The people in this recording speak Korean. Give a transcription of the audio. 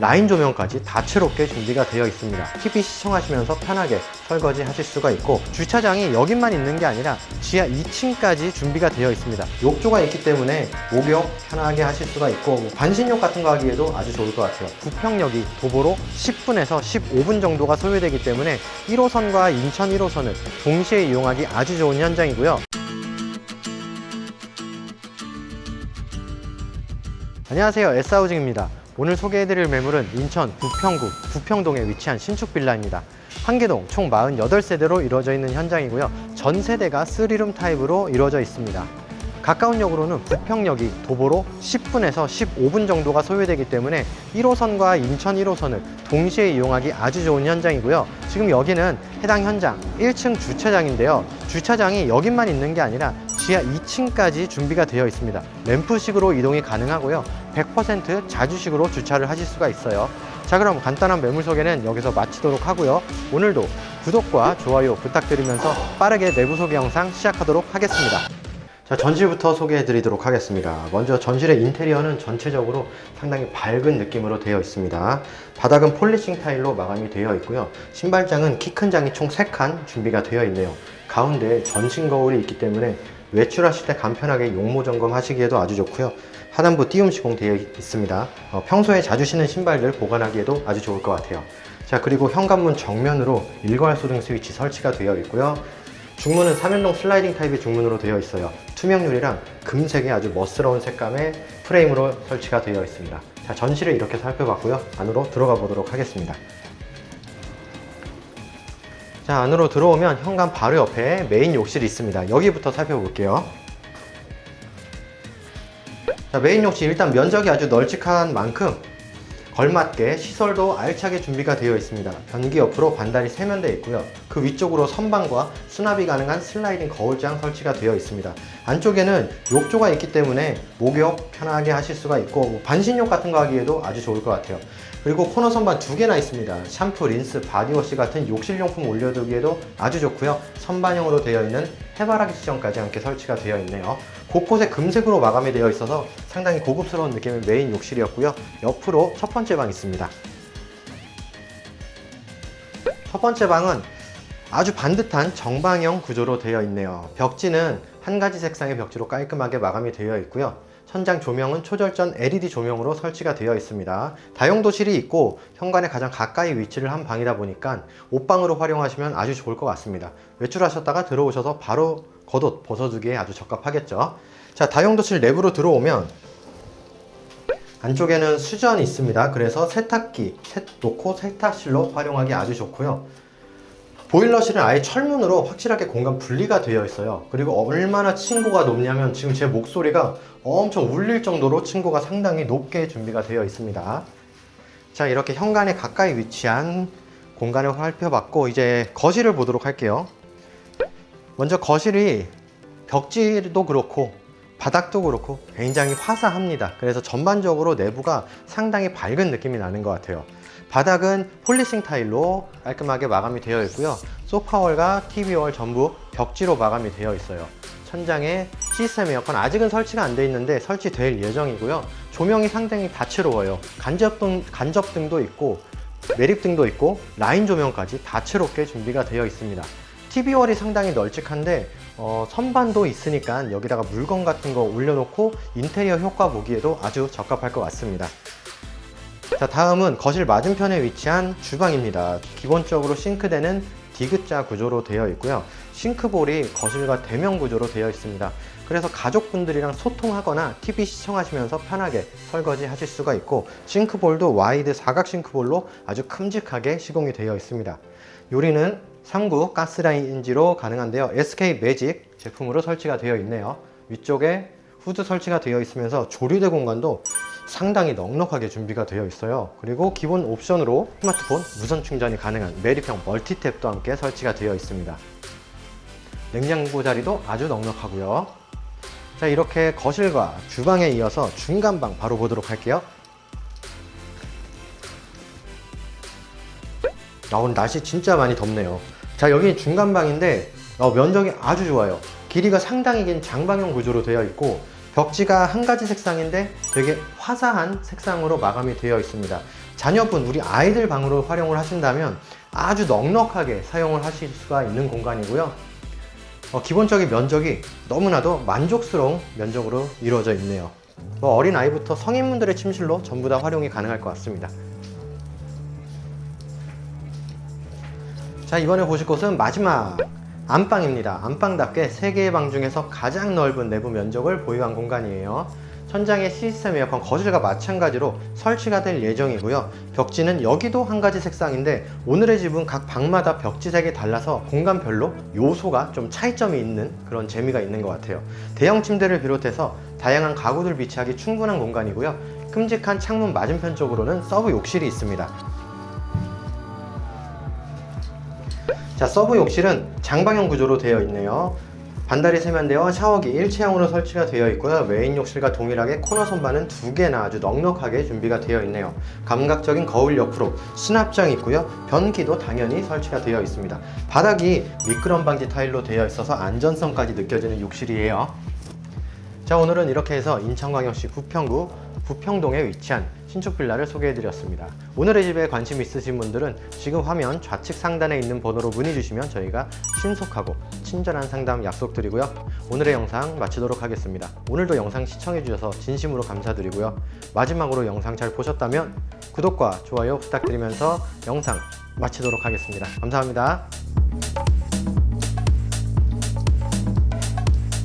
라인 조명까지 다채롭게 준비가 되어 있습니다. TV 시청하시면서 편하게 설거지 하실 수가 있고 주차장이 여기만 있는 게 아니라 지하 2층까지 준비가 되어 있습니다. 욕조가 있기 때문에 목욕 편하게 하실 수가 있고 뭐 반신욕 같은 거 하기에도 아주 좋을 것 같아요. 부평역이 도보로 10분에서 15분 정도가 소요되기 때문에 1호선과 인천 1호선을 동시에 이용하기 아주 좋은 현장이고요. 안녕하세요. S하우징입니다. 오늘 소개해드릴 매물은 인천 부평구 부평동에 위치한 신축 빌라입니다. 한 개동 총 48세대로 이루어져 있는 현장이고요. 전 세대가 3룸 타입으로 이루어져 있습니다. 가까운 역으로는 부평역이 도보로 10분에서 15분 정도가 소요되기 때문에 1호선과 인천 1호선을 동시에 이용하기 아주 좋은 현장이고요. 지금 여기는 해당 현장 1층 주차장인데요. 주차장이 여기만 있는 게 아니라 지하 2층까지 준비가 되어 있습니다. 램프식으로 이동이 가능하고요. 100% 자주식으로 주차를 하실 수가 있어요. 자 그럼 간단한 매물 소개는 여기서 마치도록 하고요. 오늘도 구독과 좋아요 부탁드리면서 빠르게 내부 소개 영상 시작하도록 하겠습니다. 자, 전실부터 소개해 드리도록 하겠습니다. 먼저 전실의 인테리어는 전체적으로 상당히 밝은 느낌으로 되어 있습니다. 바닥은 폴리싱 타일로 마감이 되어 있고요. 신발장은 키 큰 장이 총 3칸 준비가 되어 있네요. 가운데 전신 거울이 있기 때문에 외출하실 때 간편하게 용모 점검하시기에도 아주 좋고요. 하단부 띄움 시공 되어 있습니다. 어, 평소에 자주 신는 신발들 보관하기에도 아주 좋을 것 같아요. 자, 그리고 현관문 정면으로 일괄 소등 스위치 설치가 되어 있고요. 중문은 3연동 슬라이딩 타입의 중문으로 되어 있어요. 투명유리랑 금색의 아주 멋스러운 색감의 프레임으로 설치가 되어 있습니다. 자, 전실을 이렇게 살펴봤고요. 안으로 들어가 보도록 하겠습니다. 자, 안으로 들어오면 현관 바로 옆에 메인 욕실이 있습니다. 여기부터 살펴볼게요. 자, 메인 욕실 일단 면적이 아주 널찍한 만큼 걸맞게 시설도 알차게 준비가 되어 있습니다. 변기 옆으로 반달이 세면대 있고요. 그 위쪽으로 선반과 수납이 가능한 슬라이딩 거울장 설치가 되어 있습니다. 안쪽에는 욕조가 있기 때문에 목욕 편하게 하실 수가 있고 뭐 반신욕 같은 거 하기에도 아주 좋을 것 같아요. 그리고 코너 선반 두 개나 있습니다. 샴푸, 린스, 바디워시 같은 욕실용품 올려두기에도 아주 좋고요. 선반형으로 되어 있는 해바라기 시정까지 함께 설치가 되어 있네요. 곳곳에 금색으로 마감이 되어 있어서 상당히 고급스러운 느낌의 메인 욕실이었고요. 옆으로 첫 번째 방 있습니다. 첫 번째 방은 아주 반듯한 정방형 구조로 되어 있네요. 벽지는 한 가지 색상의 벽지로 깔끔하게 마감이 되어 있고요. 천장 조명은 초절전 LED 조명으로 설치가 되어 있습니다. 다용도실이 있고 현관에 가장 가까이 위치를 한 방이다 보니까 옷방으로 활용하시면 아주 좋을 것 같습니다. 외출하셨다가 들어오셔서 바로 겉옷 벗어두기에 아주 적합하겠죠. 자, 다용도실 내부로 들어오면 안쪽에는 수전이 있습니다. 그래서 세탁기 세- 놓고 세탁실로 활용하기 아주 좋고요. 보일러실은 아예 철문으로 확실하게 공간 분리가 되어 있어요. 그리고 얼마나 층고가 높냐면 지금 제 목소리가 엄청 울릴 정도로 층고가 상당히 높게 준비가 되어 있습니다. 자, 이렇게 현관에 가까이 위치한 공간을 살펴봤고 이제 거실을 보도록 할게요. 먼저 거실이 벽지도 그렇고 바닥도 그렇고 굉장히 화사합니다. 그래서 전반적으로 내부가 상당히 밝은 느낌이 나는 것 같아요. 바닥은 폴리싱 타일로 깔끔하게 마감이 되어 있고요. 소파월과 TV월 전부 벽지로 마감이 되어 있어요. 천장에 시스템 에어컨 아직은 설치가 안 돼 있는데 설치될 예정이고요. 조명이 상당히 다채로워요. 간접등, 간접등도 있고 매립등도 있고 라인 조명까지 다채롭게 준비가 되어 있습니다. TV월이 상당히 널찍한데 어, 선반도 있으니까 여기다가 물건 같은 거 올려놓고 인테리어 효과 보기에도 아주 적합할 것 같습니다. 자 다음은 거실 맞은편에 위치한 주방입니다. 기본적으로 싱크대는 디귿자 구조로 되어 있고요. 싱크볼이 거실과 대면 구조로 되어 있습니다. 그래서 가족분들이랑 소통하거나 TV 시청하시면서 편하게 설거지 하실 수가 있고 싱크볼도 와이드 사각 싱크볼로 아주 큼직하게 시공이 되어 있습니다. 요리는 3구 가스라인지로 가능한데요. SK 매직 제품으로 설치가 되어 있네요. 위쪽에 후드 설치가 되어 있으면서 조리대 공간도 상당히 넉넉하게 준비가 되어 있어요. 그리고 기본 옵션으로 스마트폰 무선 충전이 가능한 메리평 멀티탭도 함께 설치가 되어 있습니다. 냉장고 자리도 아주 넉넉하고요. 자, 이렇게 거실과 주방에 이어서 중간방 바로 보도록 할게요. 아, 오늘 날씨 진짜 많이 덥네요. 자, 여기 중간방인데 어, 면적이 아주 좋아요. 길이가 상당히 긴 장방형 구조로 되어 있고 벽지가 한 가지 색상인데 되게 화사한 색상으로 마감이 되어 있습니다. 자녀분, 우리 아이들 방으로 활용을 하신다면 아주 넉넉하게 사용을 하실 수가 있는 공간이고요. 어, 기본적인 면적이 너무나도 만족스러운 면적으로 이루어져 있네요. 뭐 어린 아이부터 성인분들의 침실로 전부 다 활용이 가능할 것 같습니다. 자 이번에 보실 곳은 마지막 안방입니다. 안방답게 세 개의 방 중에서 가장 넓은 내부 면적을 보유한 공간이에요. 천장에 시스템 에어컨 거실과 마찬가지로 설치가 될 예정이고요. 벽지는 여기도 한 가지 색상인데 오늘의 집은 각 방마다 벽지색이 달라서 공간별로 요소가 좀 차이점이 있는 그런 재미가 있는 것 같아요. 대형 침대를 비롯해서 다양한 가구들 비치하기 충분한 공간이고요. 큼직한 창문 맞은편 쪽으로는 서브 욕실이 있습니다. 자, 서브 욕실은 장방형 구조로 되어 있네요. 반달이 세면대와 샤워기 일체형으로 설치가 되어 있고요. 메인 욕실과 동일하게 코너 선반은 두 개나 아주 넉넉하게 준비가 되어 있네요. 감각적인 거울 옆으로 수납장 있고요. 변기도 당연히 설치가 되어 있습니다. 바닥이 미끄럼 방지 타일로 되어 있어서 안전성까지 느껴지는 욕실이에요. 자 오늘은 이렇게 해서 인천광역시 부평구 부평동에 위치한 신축 빌라를 소개해드렸습니다. 오늘의 집에 관심 있으신 분들은 지금 화면 좌측 상단에 있는 번호로 문의 주시면 저희가 신속하고 친절한 상담 약속드리고요. 오늘의 영상 마치도록 하겠습니다. 오늘도 영상 시청해주셔서 진심으로 감사드리고요. 마지막으로 영상 잘 보셨다면 구독과 좋아요 부탁드리면서 영상 마치도록 하겠습니다. 감사합니다.